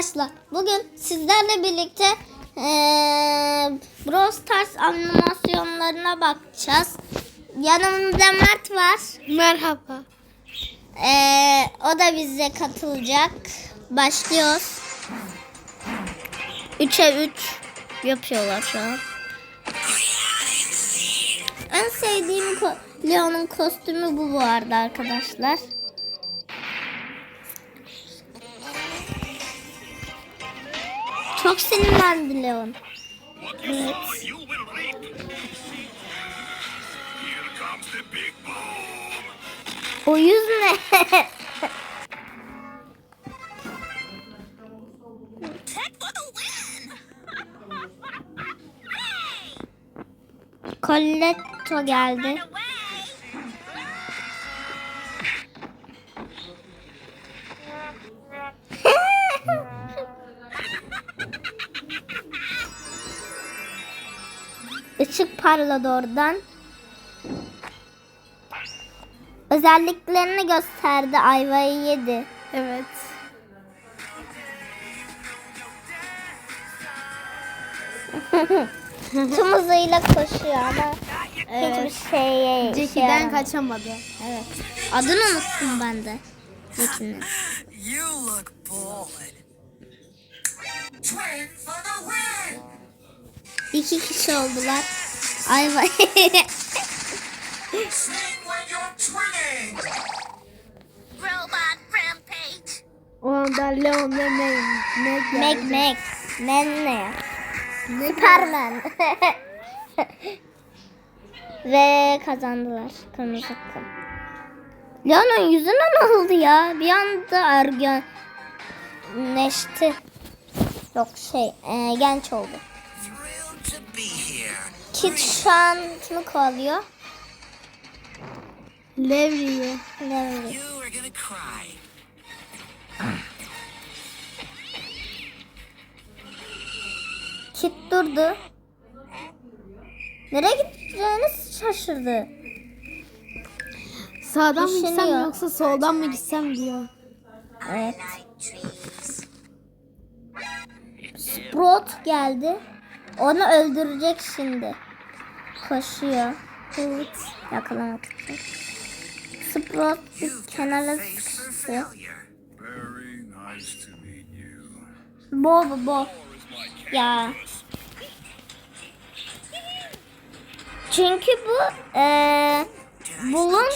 Arkadaşlar bugün sizlerle birlikte eee Brawl Stars animasyonlarına bakacağız. Yanımda Mert var. Merhaba. Eee, o da bize katılacak. Başlıyoruz. 3'e 3 yapıyorlar şu an. En sevdiğim Leon'un kostümü bu bu arada arkadaşlar. Çok sinirlendi Leon. Evet. O yüz ne? Colletto geldi. Parladı oradan. Özelliklerini gösterdi. Ayvayı yedi. Evet. Tüm hızıyla koşuyor ama Evet. hiçbir şeye şey Jackie'den yaramıyor. kaçamadı. Evet. Adını unuttum ben de. Jackie'nin. You look bored. Twin for the win! İki kişi oldular. Ay vay. Swing when you're twinning! Robot rampage. O anda Leon ve Meg, Meg Meg geldi. Meg. Ne ne? Meg Superman. Ve kazandılar. Kırmızı takım. Leon'un yüzüne ne oldu ya? Bir anda ergenleşti. Yok şey e, genç oldu. Kit şu an kimi kovalıyor? Levri'yi. Cry. Kit durdu. Nereye gideceğini şaşırdı. Sağdan mı gitsem Düşünüyor. yoksa soldan mı gitsem diyor. Evet. Sprout geldi. Onu öldürecek şimdi. Koşuyor. Evet. Yakalamak için. Sprout bir kenara sıkıştı. Failure. Very nice to meet you. Bo bo bo. Ya. Çünkü bu eee bulun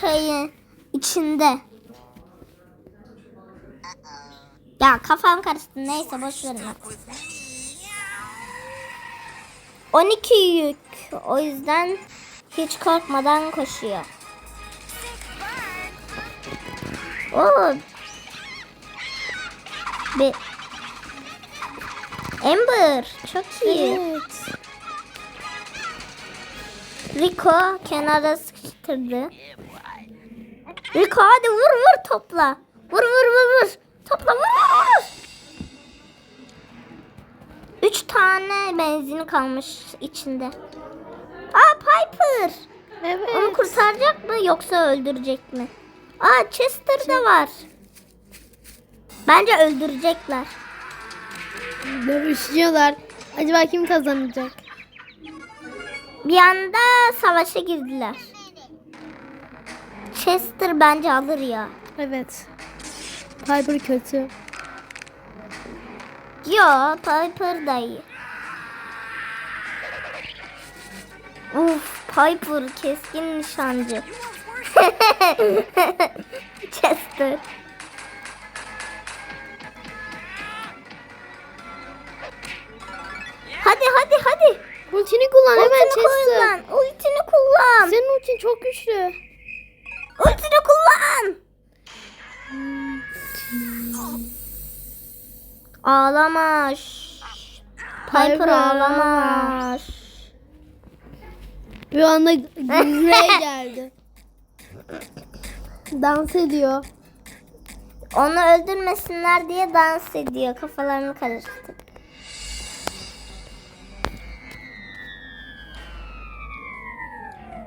şeyi içinde. Ya kafam karıştı. Neyse boş verin. Artık. With me. 12 yük. O yüzden hiç korkmadan koşuyor. Oo. Bir Amber çok iyi. Evet. Rico kenara sıkıştırdı. Rico hadi vur vur topla. Vur vur vur vur. Topla vur Üç tane benzin kalmış içinde. Aa Piper. Evet. Onu kurtaracak mı yoksa öldürecek mi? Aa Chester da var. Bence öldürecekler. Dövüşüyorlar. Acaba kim kazanacak? Bir anda savaşa girdiler. Chester bence alır ya. Evet. Piper kötü. Yo Piper da iyi. Uf Piper keskin nişancı. Chester. Hadi hadi hadi. Ultini kullan hemen Ultini Chester. kullan. Ultini kullan. Senin ultin çok güçlü. Ultini kullan. Ağlama. Piper ağlama. Bir anda Ray geldi. Dans ediyor. Onu öldürmesinler diye dans ediyor. Kafalarını karıştı.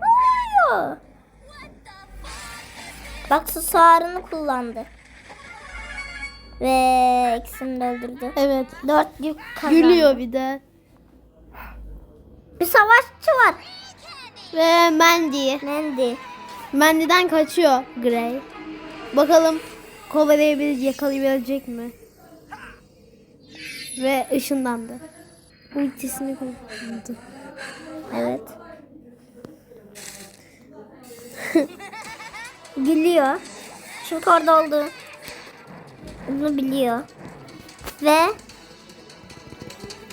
Ne oluyor? Bak su kullandı. Ve ikisini de öldürdü. Evet. Dört yük kazandı. Gülüyor bir de. Bir savaşçı var. Ve Mandy. Mandy. Mandy'den kaçıyor Grey. Bakalım kovalayabilecek, yakalayabilecek mi? Ve ışınlandı. Ultisini kullandı. Evet. Gülüyor. Çünkü orada oldu. Bunu biliyor. Ve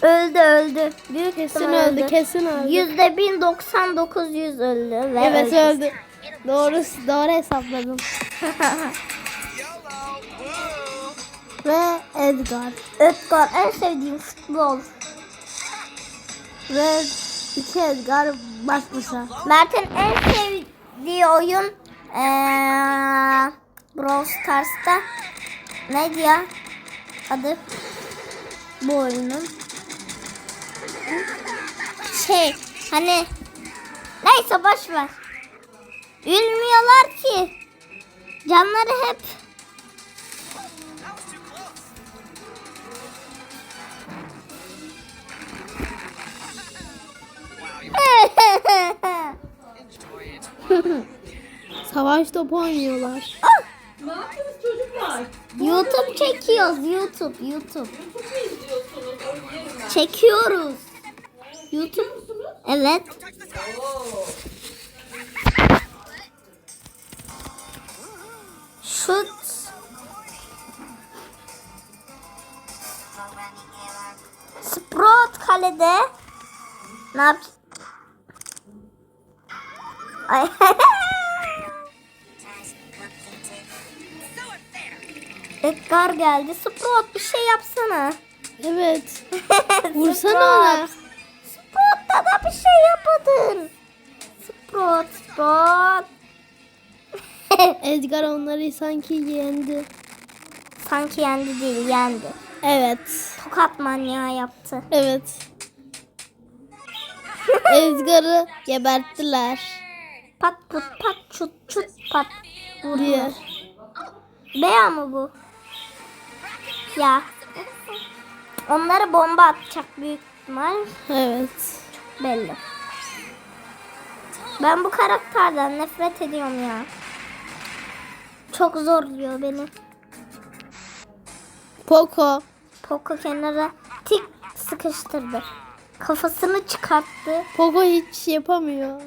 öldü öldü. Büyük Kesin ihtimal öldü, kesin öldü. Yüzde bin doksan dokuz yüz öldü. Ve Evet öldü. Doğru, doğru hesapladım. Ve Edgar. Edgar en sevdiğim futbol. Ve iki Edgar baş başa. Mert'in en sevdiği oyun eee Brawl Stars'ta neydi ya? Adı? Bu oyunun. Şey hani neyse boş ver. Ülmüyorlar ki. Canları hep. Savaş topu oynuyorlar. Ne yapıyorsunuz çocuklar? YouTube çekiyoruz YouTube YouTube YouTube mu izliyorsunuz? Özlerim çekiyoruz YouTube evet Oo. Şut. Sprout kalede. Ne yap? Ay. Edgar geldi. Sprout bir şey yapsana. Evet. Vursana ona. Sprout'ta da bir şey yapadın. Sprout, Sprout. Edgar onları sanki yendi. Sanki yendi değil, yendi. Evet. Tokat manyağı yaptı. Evet. Edgar'ı geberttiler. Pat put pat çut çut pat. Vuruyor. Beya mı bu? Ya. Onlara bomba atacak büyük ihtimal Evet. belli. Ben bu karakterden nefret ediyorum ya. Çok zorluyor beni. Poco. Poco kenara tik sıkıştırdı. Kafasını çıkarttı. Poco hiç yapamıyor.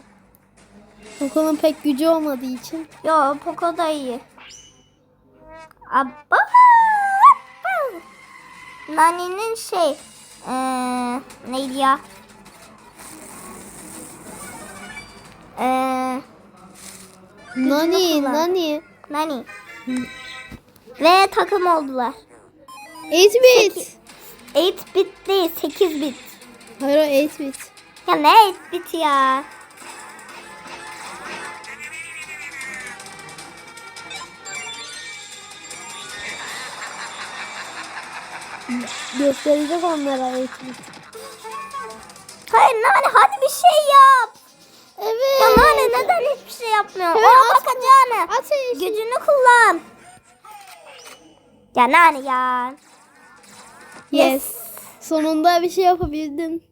Poco'nun pek gücü olmadığı için. Yo Poco da iyi. Abba. Nani'nin şey eee neydi ya? Eee Nani, kullan. Nani. Nani. Ve takım oldular. 8 bit. 8 bit değil 8 bit. Hayır o 8 bit. Ya ne 8 bit ya? Gösterecek onlara 8 bit. Hayır Nani hadi bir şey yap. Evet. Ya Nani neden hiçbir şey yapmıyor? Evet, Ona bakacağını. Ateş. Gücünü kullan. Ya Nani ya. Yes. Sonunda bir şey yapabildin.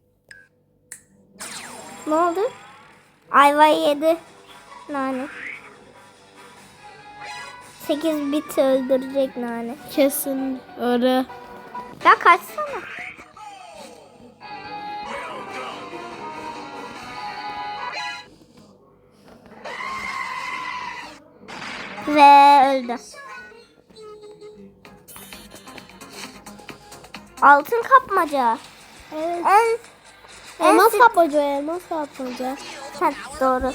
Ne oldu? Ayvayı yedi. Nani. 8 bit öldürecek Nani. Kesin öyle. Ya kaçsana. Ve öldü. Altın kapmaca. Evet. En, en Elmas sık- kapmaca, elmas kapmaca. Ha, doğru.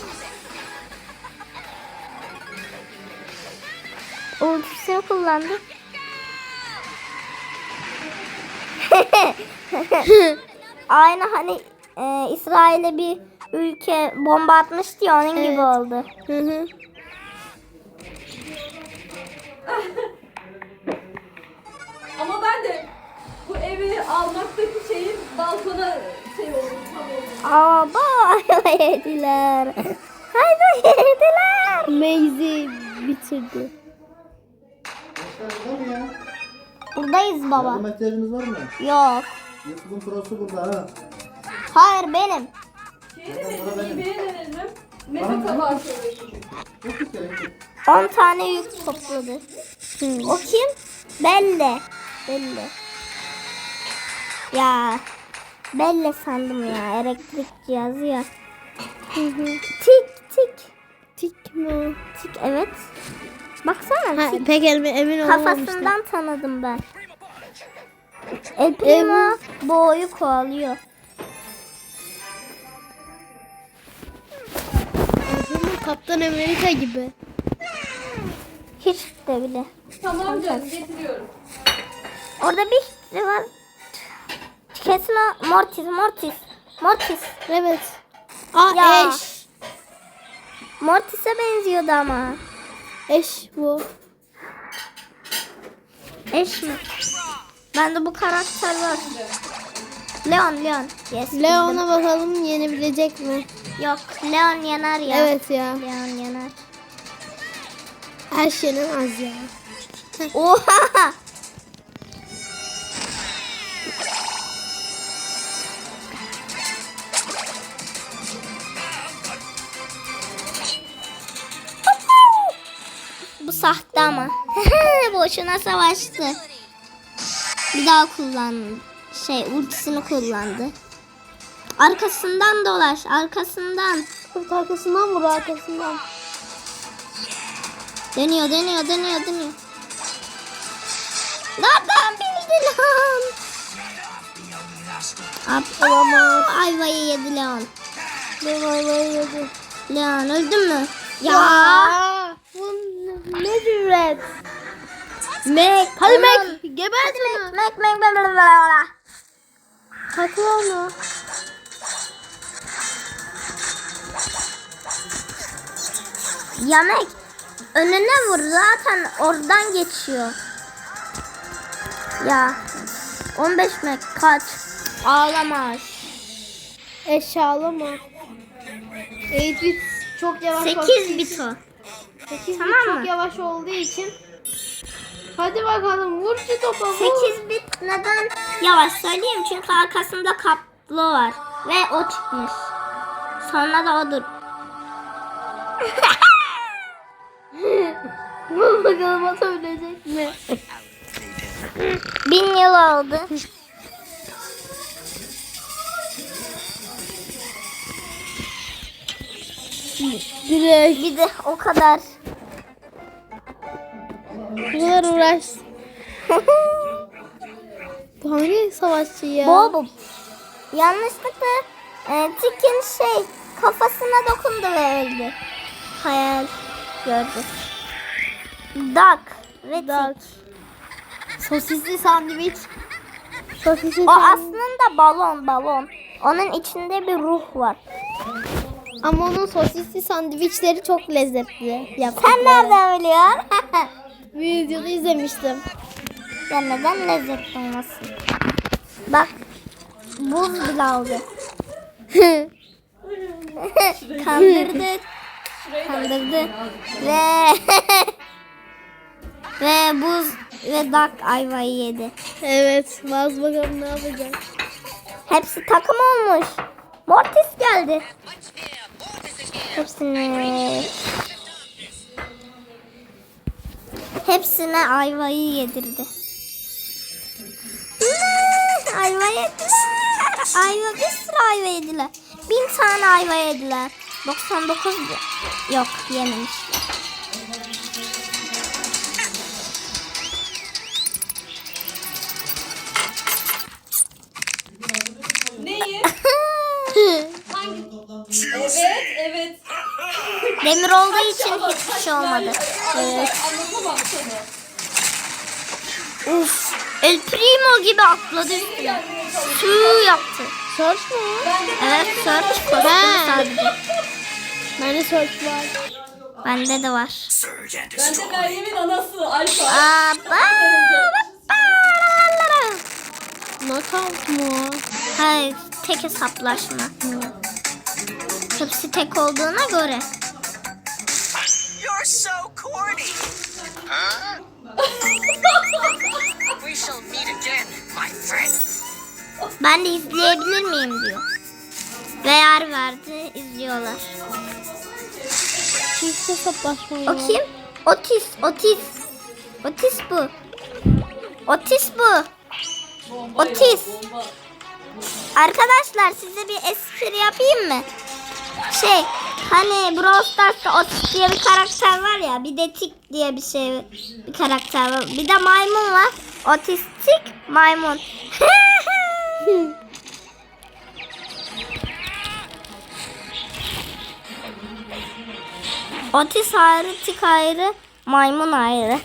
Ultisini kullandı. Aynı hani e, İsrail'e bir ülke bomba atmıştı ya onun gibi Evet. oldu. Hı hı. Ama ben de bu evi almaktaki şeyin balkona şey oldu tam oldu. Aba hayva yediler. Hayva yediler. Maisy bitirdi. Bu Buradayız baba. Yardıma ihtiyacınız var mı? Yok. YouTube'un prosu burada ha. Hayır benim. Şeyi Bana denedim, benim. yemeğe denedim. Bana Mete tabağı söyledi. Yok yok gerek yok. 10 tane yük topladı. O kim? Belle. Belle. Ya. Belle sandım ya. Elektrik cihazı ya. tik tik. Tik mi? Tik evet. Baksana Ha, pek emin, emin olamamıştım. Kafasından tanıdım ben. El Primo boğuyu kovalıyor. Kaptan Amerika gibi. Hiç de bile. Tamam canım getiriyorum. Orada bir şey var. Kesin o Mortis, Mortis, Mortis. Evet. Aa Ya. eş. Mortis'e benziyordu ama. Eş bu. Eş mi? Bende bu karakter var. Leon, Leon. Yes, Leon'a bakalım yenebilecek mi? Yok, Leon yener ya. Evet ya. Leon yener. Her şeyin az ya. Oha! Sahte ama. Boşuna savaştı. Bir daha kullandı. Şey ultisini kullandı. Arkasından dolaş. Arkasından. Kurt arkasından vur arkasından. Dönüyor dönüyor dönüyor dönüyor. Nereden bildi lan? Olamaz. Ayvayı yedi Leon. Leon ayvayı yedi. Leon öldün mü? Ya. Ya. Ne cüret? Mac. Hadi. Mac. Gebert onu. Mac Mac Mac Mac. Takla onu. Ya Mac. Önüne vur zaten oradan geçiyor. Ya. 15 Mac kaç. Ağlama. Eşyalı mı? 8 bit çok yavaş 8 olduğu bit o. 8 Tamam bit çok yavaş olduğu için Hadi bakalım vur şu topa vur. 8 bit neden yavaş söyleyeyim çünkü arkasında kablo var ve o çıkmış. Sonra da odur. Vur bakalım atabilecek mi? Bin yıl oldu. Direkt. Bir de o kadar. Bu kadar uğraş. Bu hangi savaşçı ya? Bob. Yanlışlıkla e, Tikin şey kafasına dokundu ve öldü. Hayal gördü. Duck ve Duck. Tik. Sosisli sandviç. Sosisli O sandviç. aslında balon balon. Onun içinde bir ruh var. Ama onun sosisli sandviçleri çok lezzetli. Sen yaptıkları. nereden biliyorsun? Videoda izlemiştim. ya neden lezzetli olmasın? Bak buz bile aldı. Kandırdı. Kandırdı. Ve ve buz ve dak ayvayı yedi. evet. Baz bakalım ne yapacak. Hepsi takım olmuş. Mortis geldi. Hepsini hepsine ayvayı yedirdi. Ayva yediler. Ayva bir sürü ayva yediler. Bin tane ayva yediler. 99 di- yok yememişler. Demir olduğu için hiçbir şey olmadı. Evet. Uf, El Primo gibi atladı üstüne. Su yaptı. Search mu? Evet, search kostümü sadece. Bende search var. Bende de var. Surge and ben de destroy. Meryem'in anası Alfa. Aa, Knockout mu? Hayır, tek hesaplaşma. Hepsi tek olduğuna göre. You're so corny. Huh? we shall meet again, my friend. Ben de izleyebilir miyim diyor. Ve yer verdi izliyorlar. Çift hesaplaşma O kim? Otis, Otis. Otis bu. Otis bu. Otis. Arkadaşlar size bir espri yapayım mı? Şey hani Brawl Stars'ta Otis diye bir karakter var ya bir de Tik diye bir şey bir karakter var. Bir de maymun var. Otistik maymun. Otis ayrı, Tik ayrı, maymun ayrı.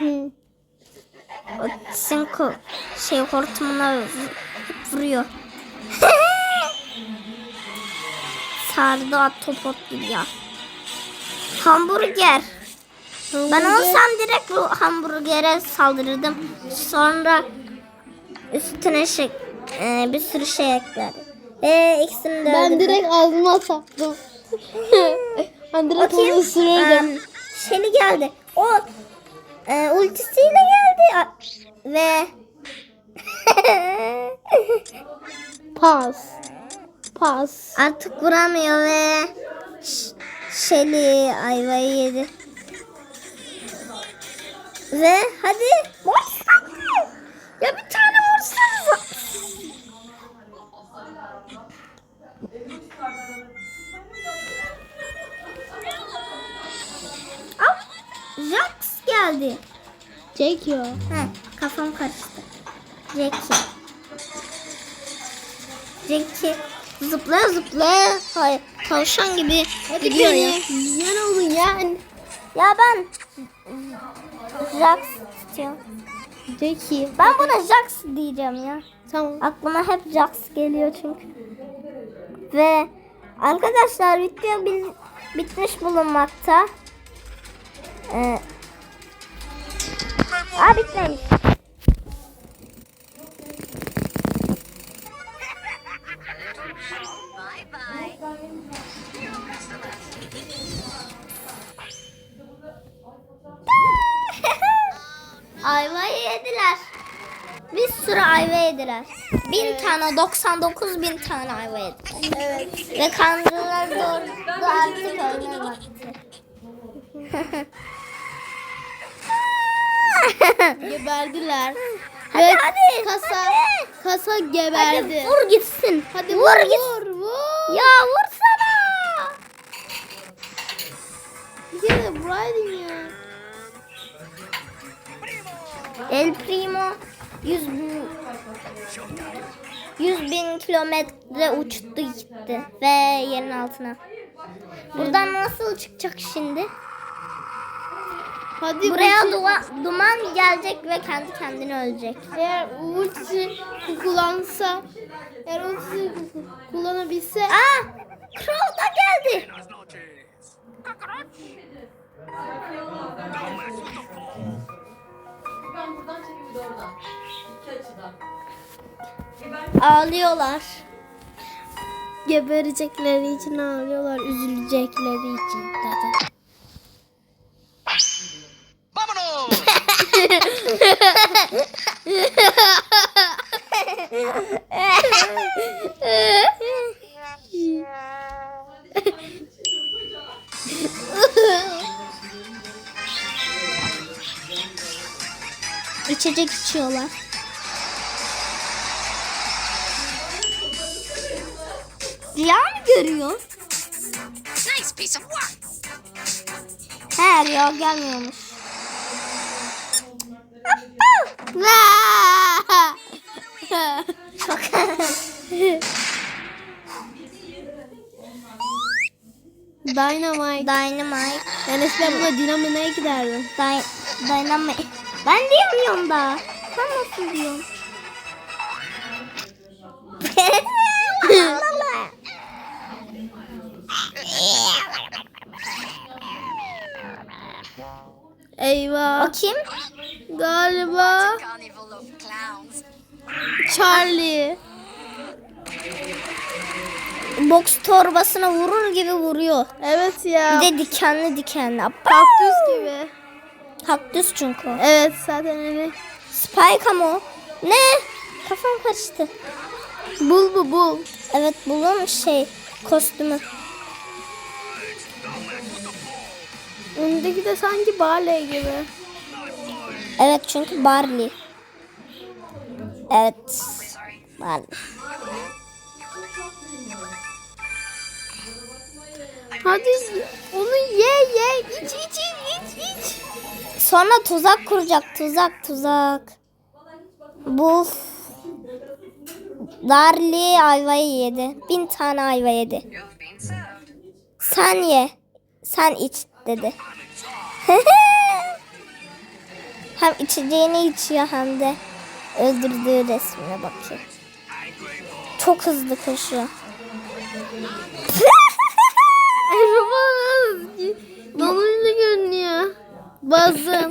Otis'in ko- şey hortumuna vuruyor. Sardı atopot gibi ya. Hamburger. Ben olsam direkt bu hamburgere saldırırdım. Sonra üstüne şey, e, bir sürü şey eklerdim. Ve ikisini de Ben öldürdüm. direkt ağzıma sattım. ben direkt onu ısırırdım. Şeli geldi. O e, ultisiyle geldi. Ve Pas. Pas. artık vuramıyor ve Şeli ayvayı yedi. Ve hadi. Vursana. Ya bir tane vursanıza. Al. Jax geldi. Çekiyor. He, kafam karıştı. Jackie. Jackie zıplaya zıplaya hayır, tavşan gibi gidiyor ya. Yan olun yan. Ya ben Jax istiyorum. Jackie. Ben buna Jax diyeceğim ya. Tamam. Aklıma hep Jax geliyor çünkü. Ve arkadaşlar video bil- bitmiş bulunmakta. Ee, aa bitmemiş. Ayvayı yediler. Bir sürü ayva yediler. Bin tane, 99 bin tane ayva yediler. Evet. Ve kandılar doğru artık ölme vakti. Geberdiler. hadi Ve hadi. Kasa, Hadi. kasa Hadi geberdi. vur gitsin. Hadi vur, vur, gitsin. vur, vur. Ya vursana. Bir kere El Primo 100 bin 100 bin kilometre uçtu gitti ve yerin altına. Buradan nasıl çıkacak şimdi? Hadi Buraya ulti- duva- duman gelecek ve kendi kendine ölecek. Eğer ultisi kullansa, eğer ultisi kullanabilse Aa! Crow da geldi. Ben buradan çekeyim bir de oradan. İki açıdan. Ağlıyorlar. geberecekleri için ağlıyorlar, üzülecekleri için zaten. Vámonos! İçecek içiyorlar. Rüya mı görüyor? nice piece of work. He rüya gelmiyormuş. Çok Dynamite. Dynamite. Ben eskiden buna dinamine giderdim. Dy Dynamite. Ben diyemiyorum da. Sen nasıl diyorsun? Eyvah. o kim? Galiba. Charlie. Boks torbasına vurur gibi vuruyor. Evet ya. Bir de dikenli dikenli. Kaktüs gibi. Kaktüs çünkü. Evet zaten öyle. Spike ama o. Ne? Kafam karıştı. Bul bu bul. Evet bulun şey kostümü. Öndeki de sanki Barley gibi. Evet çünkü Barley. Evet. Barley. Hadi onu ye ye. İç iç iç iç iç. Sonra tuzak kuracak. Tuzak tuzak. Bu Darli ayvayı yedi. Bin tane ayva yedi. Sen ye. Sen iç dedi. hem içeceğini içiyor hem de öldürdüğü resmine bakıyor. Çok hızlı koşuyor. Ay baba. Bazım.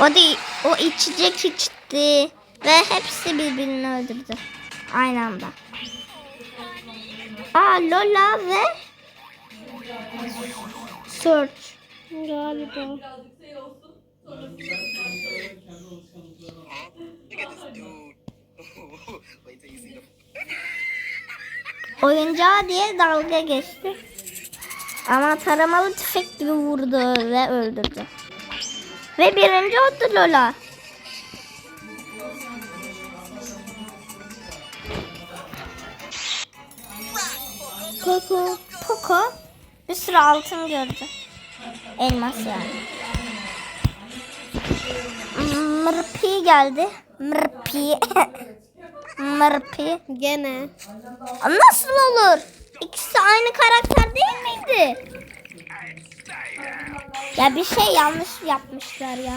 O da o içecek içti ve hepsi birbirini öldürdü. Aynı anda. Aa Lola ve Search. Galiba. Oyuncağı diye dalga geçti. Ama taramalı tüfek gibi vurdu ve öldürdü. Ve birinci oldu Lola. Koko. Poco bir sürü altın gördü. Elmas yani. Mırpi geldi. Mırpi. Mırpi. Gene. Nasıl olur? İkisi aynı karakter değil miydi? Ya bir şey yanlış yapmışlar ya.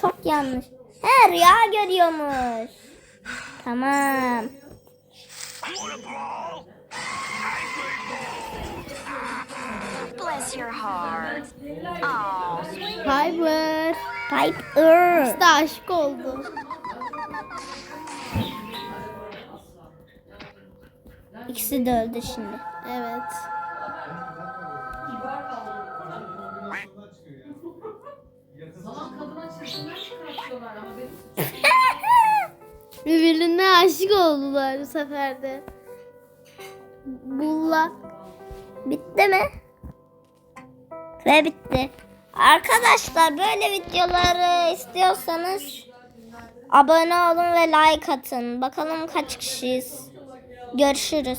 Çok yanlış. He rüya görüyormuş. Tamam. Bless your heart. Oh, Piper. Piper. Da aşık oldu. İkisi de öldü şimdi. Evet. Birbirine aşık oldular bu sefer de. Bulla. Bitti mi? Ve bitti. Arkadaşlar böyle videoları istiyorsanız abone olun ve like atın. Bakalım kaç kişiyiz. Görüşürüz.